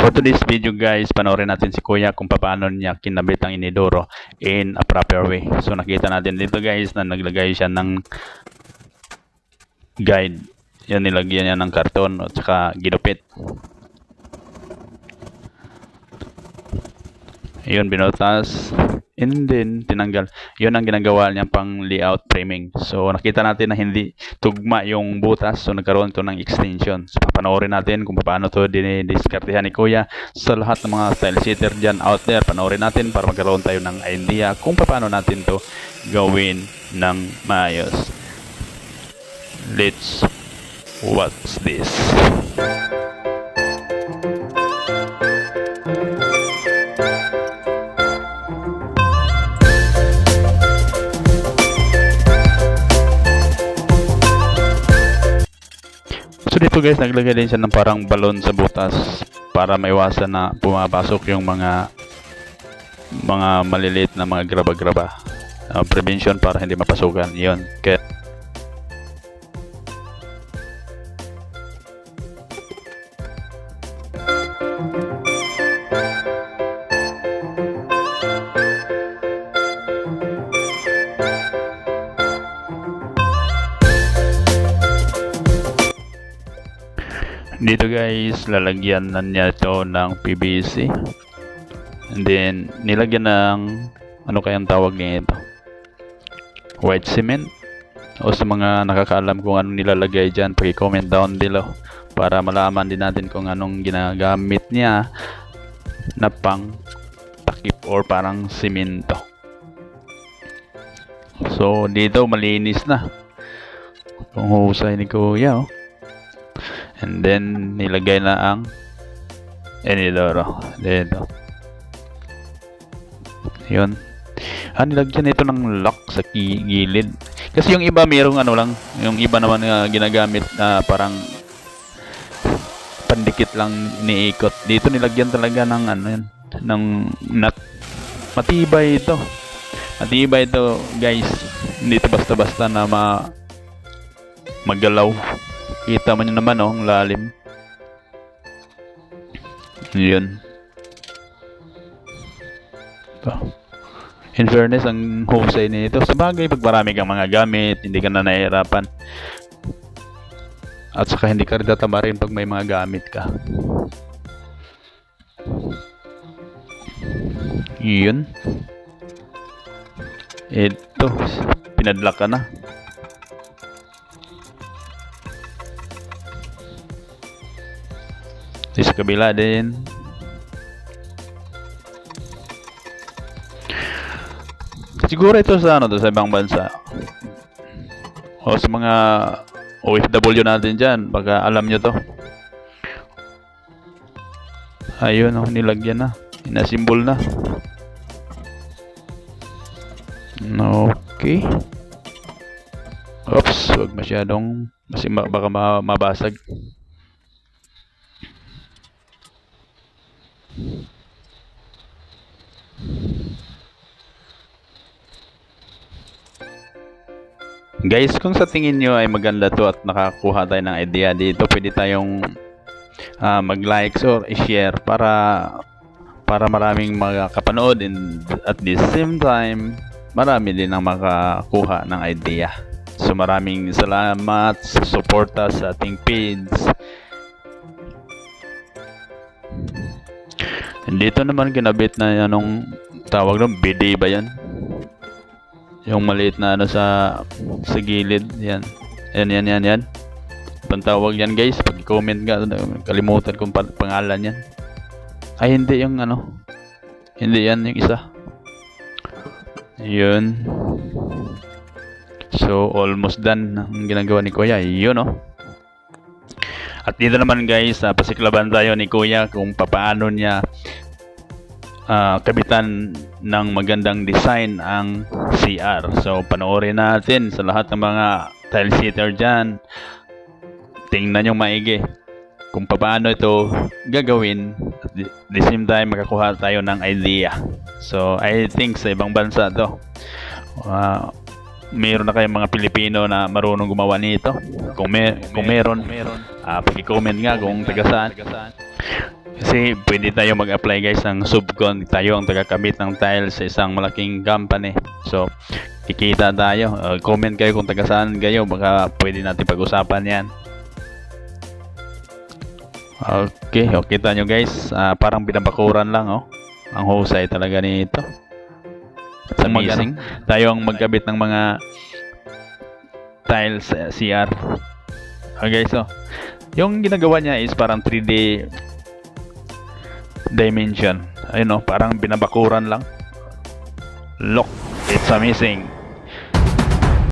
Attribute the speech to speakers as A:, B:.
A: For today's video guys, panoorin natin si Kuya kung paano niya kinabit ang inidoro in a proper way. So nakita natin dito guys na naglagay siya ng guide. Yan nilagyan niya ng karton at saka ginupit. Yun, binutas. And then, tinanggal. Yun ang ginagawa niya pang layout framing. So, nakita natin na hindi tugma yung butas. So, nagkaroon to ng extension. So, papanoorin natin kung paano to dinidiskartehan ni Kuya sa lahat ng mga style sitter dyan out there. Panoorin natin para magkaroon tayo ng idea kung paano natin to gawin ng maayos. Let's watch this. Guys, naglagay din siya ng parang balon sa butas para maiwasan na pumapasok yung mga mga maliliit na mga graba-graba. Uh, prevention para hindi mapasukan. Yun. Kaya dito guys, lalagyan na niya ito ng PVC. And then, nilagyan ng ano kayang tawag niya ito? White cement. O sa mga nakakaalam kung anong nilalagay dyan, paki-comment down below para malaman din natin kung anong ginagamit niya na pang takip or parang simento. So, dito malinis na. Kung husay ni Kuya, oh. And then, nilagay na ang Enidoro. Dito. Yun. Ah, nilagyan ito ng lock sa gilid. Kasi yung iba mayroong ano lang, yung iba naman na ginagamit na parang pandikit lang niikot. Dito nilagyan talaga ng ano yan, ng nut. Matibay ito. Matibay ito, guys. Hindi ito basta-basta na ma magalaw. Kita mo nyo naman oh, ang lalim. Yun. Ito. In fairness, ang husay nito. Sa bagay, pag marami kang mga gamit, hindi ka na nahihirapan. At saka hindi ka rin tatama rin pag may mga gamit ka. Yun. Ito. Pinadlock ka na. Di sa kabila din. Siguro ito sa ano to sa ibang bansa. O sa mga OFW natin dyan, baka alam nyo to. Ayun, oh, nilagyan na. Inasimbol na. Okay. Oops, wag masyadong kasi baka ma- mabasag. Guys, kung sa tingin nyo ay maganda to at nakakuha tayo ng idea dito, pwede tayong ah, mag-likes or i-share para para maraming makakapanood and at the same time, marami din ang makakuha ng idea. So maraming salamat sa suporta sa ating page. Dito naman kinabit na anong tawag doon, BD ba yan? Yung maliit na ano sa sa gilid, yan. Yan, yan, yan, yan. Pantawag yan guys, pag-comment ka, kalimutan kung pa- pangalan yan. Ay, hindi yung ano. Hindi yan yung isa. Yun. So, almost done ang ginagawa ni Kuya. Yun, oh. At dito naman guys, uh, pasiklaban tayo ni Kuya kung papaano niya ah, kabitan ng magandang design ang CR. So, panoorin natin sa lahat ng mga tile sitter dyan. Tingnan yung maigi kung paano ito gagawin at the same time makakuha tayo ng idea. So, I think sa ibang bansa to. ah, meron na kayong mga Pilipino na marunong gumawa nito. Kung, may, kung meron, ah, pag-comment nga kung taga saan. Kasi pwede tayo mag-apply guys ng subcon. Tayo ang taga-kabit ng tiles sa isang malaking company. So, kikita tayo. Uh, comment kayo kung taga saan kayo. Baka pwede natin pag-usapan yan. Okay, okay kita nyo guys. Ah, parang binabakuran lang oh. Ang husay talaga nito. It's amazing. Tayo ang magkabit ng mga tiles sa CR. Okay, so yung ginagawa niya is parang 3D dimension. Ayun oh, parang binabakuran lang. Look, it's amazing.